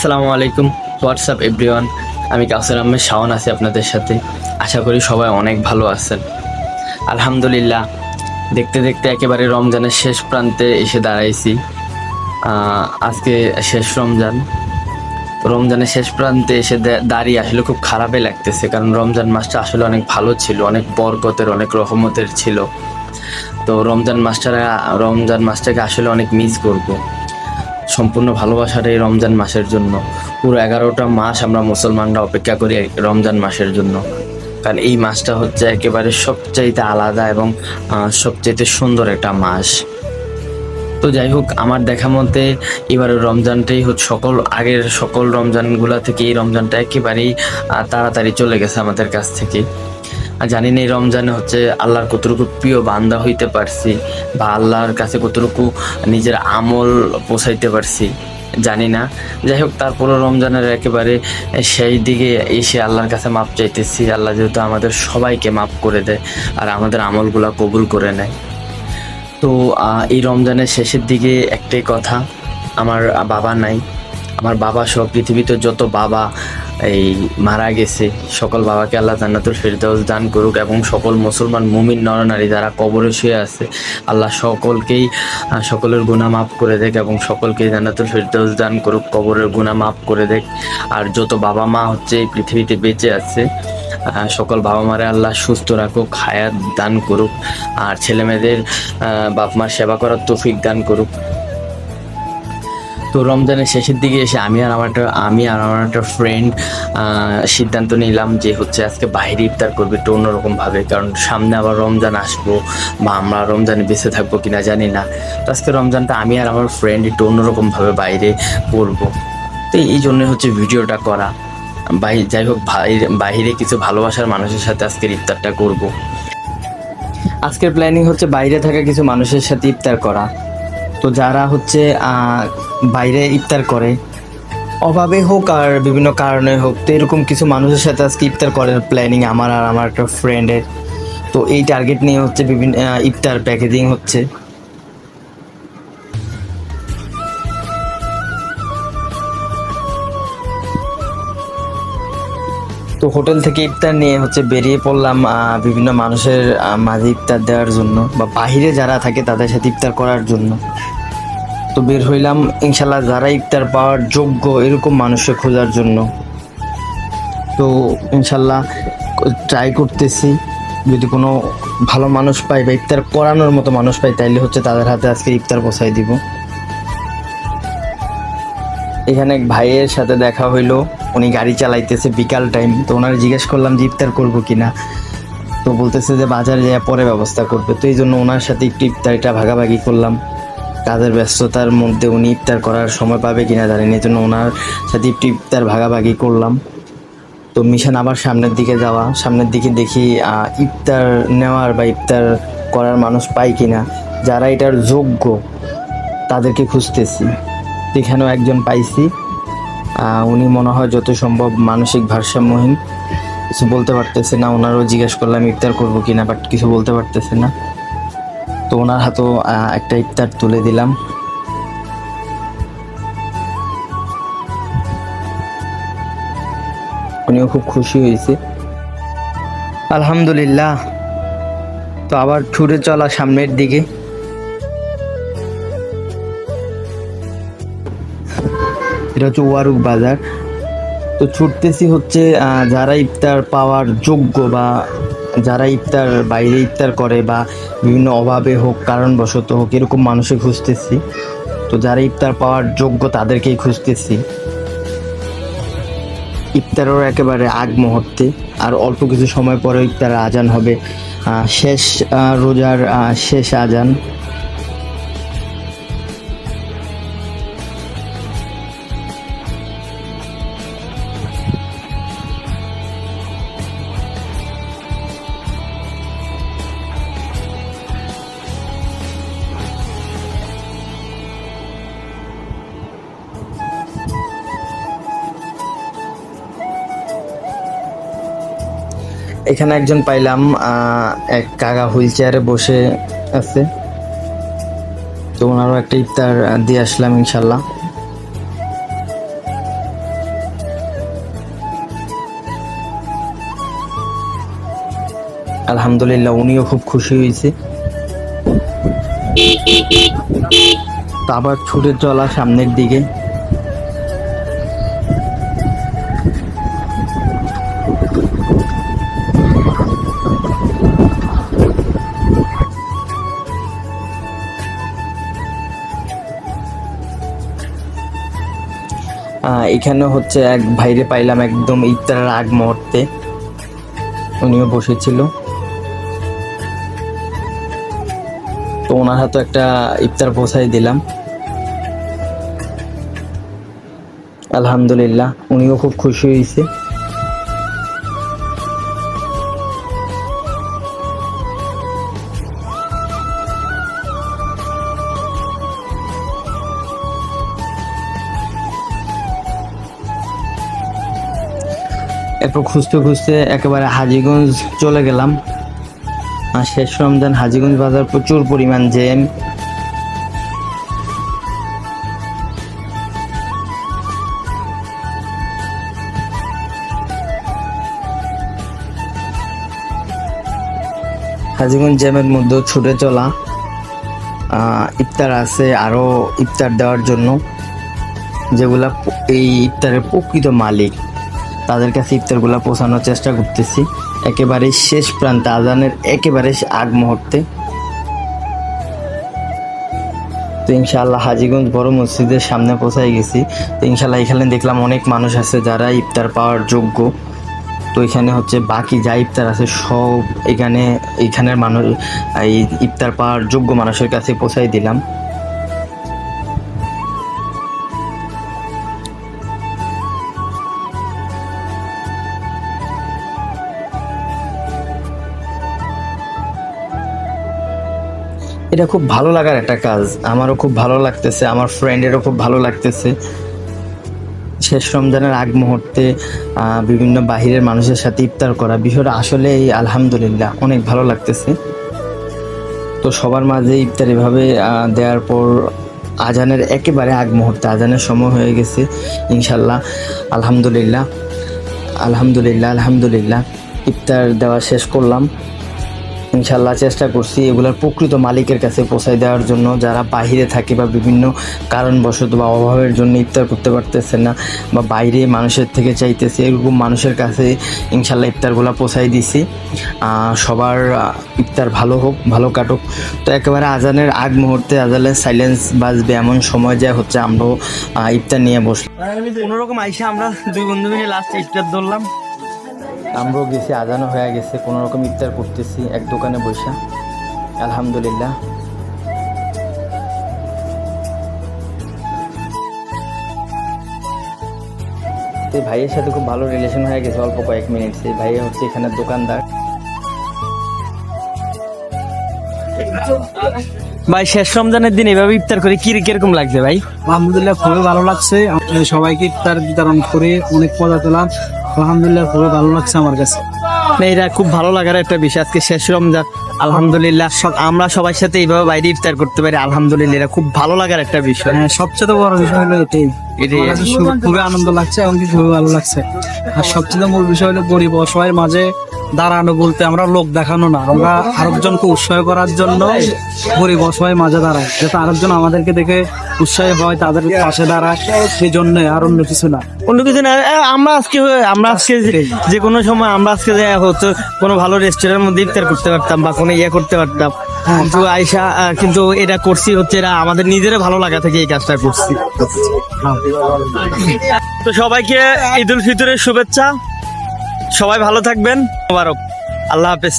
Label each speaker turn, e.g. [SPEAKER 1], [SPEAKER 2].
[SPEAKER 1] আসসালামু আলাইকুম। WhatsApp everyone আমি কাউসার আহমেদ, শাওন আছি আপনাদের সাথে। আশা করি সবাই অনেক ভালো আছেন। আলহামদুলিল্লাহ, দেখতে দেখতে একেবারে রমজানের শেষ প্রান্তে এসে দাঁড়াইছি। আজকে শেষ রমজান। রমজানের শেষ প্রান্তে এসে দাঁড়িয়ে আসলে খুব খারাপই লাগতেছে, কারণ রমজান মাসটা আসলে অনেক ভালো ছিল, অনেক বরকতের, অনেক রহমতের ছিল। তো রমজান মাসটা রমজান মাসটাকে আসলে অনেক মিস করব। সম্পূর্ণ ভালোবাসার এই রমজান মাসের জন্য। পুরো এগারোটা মাস আমরা মুসলমানরা অপেক্ষা করি রমজান মাসের জন্য। কারণ এই মাসটা হচ্ছে একেবারে সবচাইতে আলাদা এবং সবচাইতে সুন্দর একটা মাস। তো যাই হোক, আমার দেখা মতে এবারের রমজানটাই হচ্ছে সকল, আগের সকল রমজানগুলা থেকে এই রমজানটা একেবারেই তাড়াতাড়ি চলে গেছে আমাদের কাছ থেকে। জানি না এই রমজানে হচ্ছে আল্লাহর কতটুকু প্রিয় বান্দা হইতে পারছি বা আল্লাহর কাছে কতটুকু নিজের আমল পৌঁছাইতে পারছি, জানি না। যাই হোক তারপরও রমজানের একেবারে সেই দিকে এসে আল্লাহর কাছে মাপ চাইতেছি। আল্লাহ যেহেতু আমাদের সবাইকে মাপ করে দেয় আর আমাদের আমলগুলা কবুল করে নেয়। তো এই রমজানের শেষের দিকে একটাই কথা, আমার বাবা নাই। আমার বাবা সহ পৃথিবীতে যত বাবা এই মারা গেছে, সকল বাবাকে আল্লাহ জান্নাতুল ফেরদাউস দান করুক এবং সকল মুসলমান মুমিন নরনারী যারা কবরে শুয়ে আছে, আল্লাহ সকলকেই সকলের গুণা মাফ করে দেখ এবং সকলকেই জান্নাতুল ফেরদাউস দান করুক, কবরের গুণা মাফ করে দেখ। আর যত বাবা মা হচ্ছে এই পৃথিবীতে বেঁচে আছে সকল বাবা মারে আল্লাহ সুস্থ রাখুক, হায়াত দান করুক, আর ছেলে মেয়েদের বাপ মার সেবা করার তৌফিক দান করুক। তো রমজানের শেষের দিকে এসে আমি আর আমার একটা, আমি আর আমার একটা ফ্রেন্ড সিদ্ধান্ত নিলাম যে হচ্ছে আজকে বাইরে ইফতার করবে একটু অন্যরকম ভাবে কারণ সামনে আবার রমজান আসব বা আমরা রমজানে বেঁচে থাকব কিনা জানি না। তো আজকে রমজানটা আমি আর আমার ফ্রেন্ড একটু অন্যরকম ভাবে বাইরে করব। তো এই জন্য হচ্ছে ভিডিওটা করা। বাই, যাই হোক, বাইরে কিছু ভালোবাসার মানুষের সাথে আজকের ইফতারটা করব। আজকের প্ল্যানিং হচ্ছে বাইরে থাকা কিছু মানুষের সাথে ইফতার করা। তো যারা হচ্ছে বাইরে ইফতার করে, অভাবে হোক আর বিভিন্ন কারণে হোক, তো এরকম কিছু মানুষের সাথে আজকে ইফতার করার প্ল্যানিং আমার আর আমার একটা ফ্রেন্ডের তো এই টার্গেট নিয়ে হচ্ছে বিভিন্ন ইফতার প্যাকেজিং হচ্ছে। তো হোটেল থেকে ইফতার নিয়ে হচ্ছে বেরিয়ে পড়লাম বিভিন্ন মানুষের মাঝে ইফতার দেওয়ার জন্য বা বাইরে যারা থাকে তাদের সাথে ইফতার করার জন্য। তো বের হইলাম, ইনশাল্লাহ যারা ইফতার পাওয়ার যোগ্য এরকম মানুষকে খোঁজার জন্য। তো ইনশাল্লাহ ট্রাই করতেছি, যদি কোনো ভালো মানুষ পাই বা ইফতার করানোর মতো মানুষ পাই তাইলে হচ্ছে তাদের হাতে আজকে ইফতার পৌঁছাই দিব। এখানে এক ভাইয়ের সাথে দেখা হইল। উনি গাড়ি চালাইতেছে বিকাল টাইম তো ওনার জিজ্ঞেস করলাম যে ইফতার করব কিনা। তো বলতেছে যে বাজারে যাওয়া পরে ব্যবস্থা করবে। তো এই জন্য ওনার সাথে একটু ইফতারিটা ভাগাভাগি করলাম। কাজের ব্যস্ততার মধ্যে উনি ইফতার করার সময় পাবে কিনা জানি না এই জন্য ওনার সাথে একটু ইফতার ভাগাভাগি করলাম। তো মিশন আবার সামনের দিকে যাওয়া। সামনের দিকে দেখি ইফতার নেওয়ার বা ইফতার করার মানুষ পাই কিনা। যারা এটার যোগ্য, তাদেরকে খুঁজতেছি। এখানেও একজন পাইছি। উনি মনে হয় যত সম্ভব মানসিক ভারসাম্যহীন। কিছু বলতে পারতেছে না, ওনারও জিজ্ঞেস করলাম, ইফতার করব কিনা? বাট কিছু বলতে পারতেছে না। তো ওনার হাতেও একটা ইফতার তুলে দিলাম। উনিও খুব খুশি হয়েছে। আলহামদুলিল্লাহ। তো আবার ছুটে চলা সামনের দিকে। এটা হচ্ছে ওয়ারুক বাজার। তো ছুটতেছি হচ্ছে যারা ইফতার পাওয়ার যোগ্য বা যারা ইফতার বাইরে ইফতার করে বা বিভিন্ন অভাবে হোক, কারণবশত হোক, এরকম মানুষে খুঁজতেছি। তো যারা ইফতার পাওয়ার যোগ্য তাদেরকেই খুঁজতেছি। ইফতারের একেবারে আগ মুহূর্তে, আর অল্প কিছু সময় পরে ইফতার আজান হবে। শেষ রোজার শেষ আজান। এখানে একজন পাইলাম এক কাকা হুইল চেয়ারে বসে আছে। তো ওনারও একটা ইফতার দিয়ে আসলাম ইনশাল্লাহ। আলহামদুলিল্লাহ, উনিও খুব খুশি হয়েছে। তো আবার ছুটে চলা সামনের দিকে। এখানে হচ্ছে এক ভাইরে পাইলাম একদম ইফতারের আগ মুহূর্তে। উনিও বসেছিল। তো ওনার হাতে একটা ইফতার বসাই দিলাম। আলহামদুলিল্লাহ, উনিও খুব খুশি হয়েছে। এরপর খুঁজতে খুঁজতে একেবারে হাজিগঞ্জ চলে গেলাম। আর শেষ রমজান হাজিগঞ্জ বাজার প্রচুর পরিমাণ জ্যাম। হাজিগঞ্জ জ্যামের মধ্যে ছুটে চলা ইফতার আছে আরও ইফতার দেওয়ার জন্য, যেগুলা এই ইফতারের প্রকৃত মালিক। তাদের কাছে ইফতারগুলো পৌঁছানোর চেষ্টা করতেছি। একেবারে শেষ প্রান্তে, আজানের একেবারে আগ মুহূর্তে। তো ইনশাআল্লাহ হাজিগঞ্জ বড় মসজিদের সামনে পৌঁছাই গেছি। তো ইনশাআল্লাহ এখানে দেখলাম অনেক মানুষ আছে যারা ইফতার পাওয়ার যোগ্য। তো এখানে হচ্ছে বাকি যা ইফতার আছে সব এখানে, এখানের মানুষ, এই ইফতার পাওয়ার যোগ্য মানুষের কাছে পৌঁছাই দিলাম। এটা খুব ভালো লাগার একটা কাজ। আমারও খুব ভালো লাগতেছে, আমার ফ্রেন্ডেরও খুব ভালো লাগতেছে। শেষ রমজানের আগ মুহূর্তে বিভিন্ন বাহিরের মানুষের সাথে ইফতার করা বিষয়টা আসলে এই আলহামদুলিল্লাহ অনেক ভালো লাগতেছে। তো সবার মাঝে ইফতার এভাবে দেওয়ার পর আজানের একেবারে আগ মুহূর্তে, আজানের সময় হয়ে গেছে ইনশাল্লাহ আলহামদুলিল্লাহ আলহামদুলিল্লাহ আলহামদুলিল্লাহ। ইফতার দেওয়া শেষ করলাম। ইনশাল্লাহ চেষ্টা করছি এগুলোর প্রকৃত মালিকের কাছে পৌঁছায় দেওয়ার জন্য যারা বাহিরে থাকে বা বিভিন্ন কারণবশত বা অভাবের জন্য ইফতার করতে পারতেছে না বা বাইরে মানুষের থেকে চাইতেছে, এরকম মানুষের কাছে ইনশাল্লাহ ইফতারগুলো পৌঁছাই দিছি। সবার ইফতার ভালো হোক, ভালো কাটুক। তো একেবারে আজানের আগ মুহূর্তে আজানের সাইলেন্স বাজবে এমন সময় যা হচ্ছে আমরাও ইফতার নিয়ে বসলাম।
[SPEAKER 2] কোনোরকম আইসা আমরা দুই বন্ধু মিলে লাস্ট ইফতার ধরলাম।
[SPEAKER 1] আমরাও গেছি আজানও হয়ে গেছে কোনো রকম ইফতার করতেছি এক দোকানে বসে। আলহামদুলিল্লাহ। তো ভাইয়ের সাথে খুব ভালো রিলেশন হয়ে গেছে অল্প কয়েক মিনিট সেই ভাইয়া হচ্ছে এখানে দোকানদার।
[SPEAKER 2] ভাই শেষ রমজানের দিন এভাবে ইফতার করে কি কীরকম লাগছে ভাই?
[SPEAKER 3] আলহামদুলিল্লাহ খুবই ভালো লাগছে। সবাইকে ইফতার বিতরণ করে অনেক মজা পেলাম। আলহামদুলিল্লাহ খুবই ভালো লাগছে আমার কাছে।
[SPEAKER 2] এটা খুব ভালো লাগার একটা বিষয়। আজকে শেষ রমজান। আলহামদুলিল্লাহ সব- আমরা সবার সাথে এইভাবে বাইরে ইফতার করতে পারি। আলহামদুলিল্লাহ এটা খুব ভালো লাগার একটা বিষয়।
[SPEAKER 3] হ্যাঁ সবচেয়ে বড় বিষয় হলো এটাই।
[SPEAKER 2] এটাই।
[SPEAKER 3] খুবই আনন্দ লাগছে এবং খুবই ভালো লাগছে। আর সবচেয়ে মূল বিষয় হলো গরিব। অসহায়ের মাঝে দাঁড়ানো বলতে আমরা লোক দেখানো না। আমরা আরেকজনকে উৎসাহ করার জন্য গরিব অসহায় মাঝে দাঁড়ায় যাতে আরেকজন আমাদেরকে দেখে উৎসাহী হয় তাদের পাশে দাঁড়ায়। সেই জন্য আর অন্য কিছু না।
[SPEAKER 2] অন্য কিছু না আমরা আজকে আমরা আজকে যে- কোনো সময় আমরা আজকে যে হতো কোনো ভালো রেস্টুরেন্টের মধ্যে ইফতার করতে পারতাম বা কোনো ইয়ে করতে পারতাম। কিন্তু আয়সা কিন্তু এটা করছি হচ্ছে এরা আমাদের নিজের ভালো লাগা থেকে এই কাজটা করছি। তো সবাইকে ঈদ উল ফিতরের শুভেচ্ছা। সবাই ভালো থাকবেন মোবারক। আল্লাহ হাফেজ।